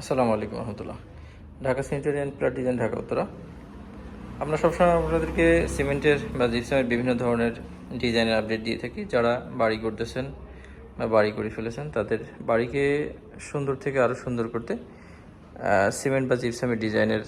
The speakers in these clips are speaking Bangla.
আসসালামু আলাইকুম রহমতুল্লাহ। Dhaka Centurion plot design Dhaka Uttara. আমরা সবসময় আপনাদেরকে সিমেন্টের বা জিপসামের বিভিন্ন ধরনের ডিজাইনের আপডেট দিয়ে থাকি। যারা বাড়ি করতেছেন বা বাড়ি করে ফেলেছেন, তাদের বাড়িকে সুন্দর থেকে আরও সুন্দর করতে সিমেন্ট বা জিপসামের ডিজাইনের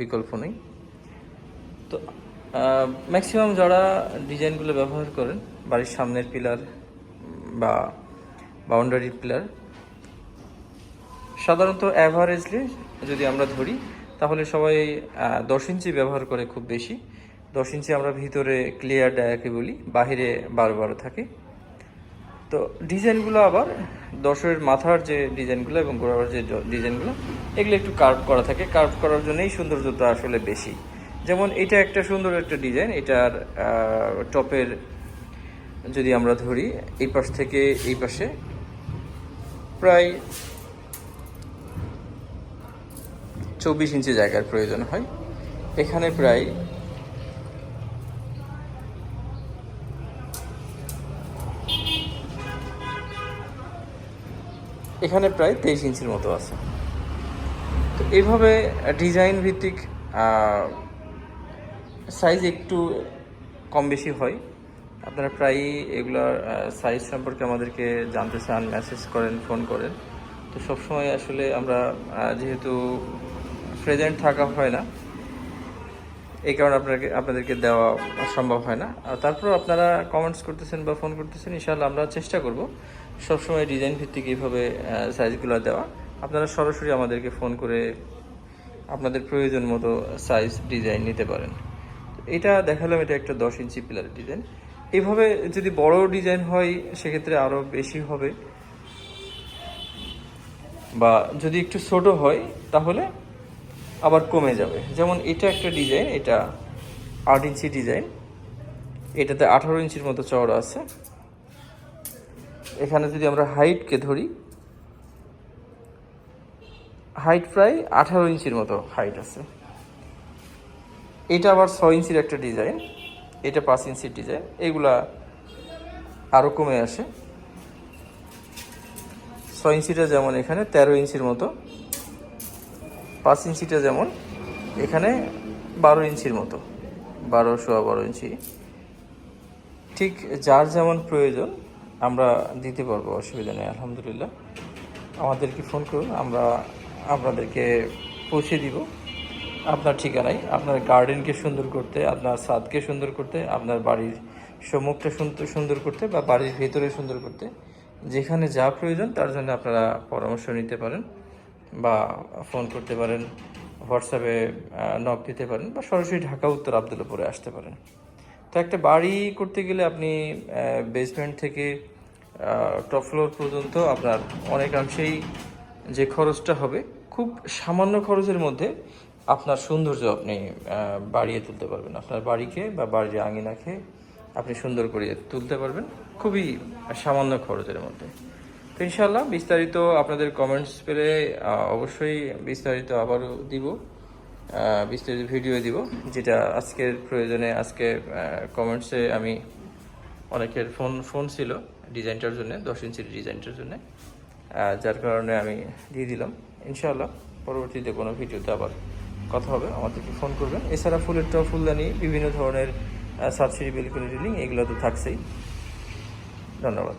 বিকল্প নেই। তো ম্যাক্সিমাম যারা ডিজাইনগুলো ব্যবহার করেন, বাড়ির সামনের পিলার বা বাউন্ডারি পিলার সাধারণত অ্যাভারেজলি যদি আমরা ধরি, তাহলে সবাই দশ ইঞ্চি ব্যবহার করে খুব বেশি। দশ ইঞ্চি আমরা ভিতরে ক্লিয়ার ডায়াকে বলি, বাহিরে বারো বারো থাকে। তো ডিজাইনগুলো আবার দশের মাথার যে ডিজাইনগুলো এবং গোড়ার যে ডিজাইনগুলো, এগুলো একটু কার্ভ করা থাকে। কার্ভ করার জন্যই সৌন্দর্যটা আসলে বেশি। যেমন এটা একটা সুন্দর একটা ডিজাইন, এটার টপের যদি আমরা ধরি, এই পাশ থেকে এই পাশে প্রায় চব্বিশ ইঞ্চি জায়গার প্রয়োজন হয়। এখানে প্রায় এখানে প্রায় তেইশ ইঞ্চির মতো আছে। তো এইভাবে ডিজাইন ভিত্তিক সাইজ একটু কম বেশি হয়। আপনারা প্রায়ই এগুলোর সাইজ সম্পর্কে আমাদেরকে জানতে চান মেসেজ করেন ফোন করেন। তো সবসময় আসলে আমরা যেহেতু প্রেজেন্ট থাকা হয় না। এই কারণে আপনাকে, আপনাদেরকে দেওয়া সম্ভব হয় না। আর তারপর আপনারা কমেন্টস করতেছেন বা ফোন করতেছেন, ইনশাআল্লাহ আমরা চেষ্টা করব সবসময় ডিজাইন ভিত্তিক এইভাবে সাইজগুলো দেওয়া। আপনারা সরাসরি আমাদেরকে ফোন করে আপনাদের প্রয়োজন মতো সাইজ ডিজাইন নিতে পারেন। এটা দেখালাম, এটা একটা দশ ইঞ্চি পিলারের ডিজাইন এইভাবে যদি বড় ডিজাইন হয়, সেক্ষেত্রে আরও বেশি হবে। বা যদি একটু ছোট হয়, তাহলে আবার কমে যাবে। যেমন এটা একটা ডিজাইন, এটা আট ইঞ্চি ডিজাইন। এটাতে আঠারো ইঞ্চির মতো চওড়া আছে। এখানে যদি আমরা হাইটকে ধরি, হাইট প্রায় আঠারো ইঞ্চির মতো হাইট আছে। এটা আবার ছয় ইঞ্চির একটা ডিজাইন, এটা পাঁচ ইঞ্চির ডিজাইন। এগুলা আরও কমে আসে। ছয় ইঞ্চিটা যেমন এখানে, তেরো ইঞ্চির মতো। পাঁচ ইঞ্চিটা যেমন, এখানে বারো ইঞ্চির মতো। বারো সোয়া বারো ইঞ্চি। ঠিক যার যেমন প্রয়োজন, আমরা দিতে পারব, অসুবিধা নেই, আলহামদুলিল্লাহ। আমাদেরকে ফোন করুন, আমরা আপনাদেরকে পৌঁছে দিব। আপনার ঠিকানায়, আপনার গার্ডেনকে সুন্দর করতে, আপনার ছাদকে সুন্দর করতে, আপনার বাড়ির সম্মুখটা সুন্দর করতে বা বাড়ির ভেতরে সুন্দর করতে, যেখানে যা প্রয়োজন, তার জন্য আপনারা পরামর্শ নিতে পারেন। বা ফোন করতে পারেন হোয়াটসঅ্যাপে নক দিতে পারেন বা সরাসরি ঢাকা, উত্তর আবদুল্লাপুরে আসতে পারেন। তো একটা বাড়ি করতে গেলে আপনি বেসমেন্ট থেকে টপ ফ্লোর পর্যন্ত আপনার অনেকাংশেই যে খরচটা হবে, খুব সামান্য খরচের মধ্যে আপনার সৌন্দর্য আপনি বাড়িয়ে তুলতে পারবেন। আপনার বাড়িকে বা বাড়ির আঙিনাকে আপনি সুন্দর করে তুলতে পারবেন, খুবই সামান্য খরচের মধ্যে। তো ইনশাল্লাহ বিস্তারিত আপনাদের কমেন্টস পেলে অবশ্যই বিস্তারিত আবারও দিব বিস্তারিত ভিডিও দিব, যেটা আজকের প্রয়োজনে, আজকে কমেন্টসে আমি অনেকের ফোন ফোন ছিল ডিজাইনটার জন্য, দশ ইঞ্চির ডিজাইনটার জন্য যার কারণে আমি দিয়ে দিলাম। ইনশাআল্লাহ পরবর্তীতে কোনো ভিডিওতে আবার কথা হবে, আমাদেরকে ফোন করবেন। এছাড়া ফুলের টপ ফুলদানি, বিভিন্ন ধরনের সাবসিডি বিল করে রিলিং এগুলো তো থাকছেই। ধন্যবাদ।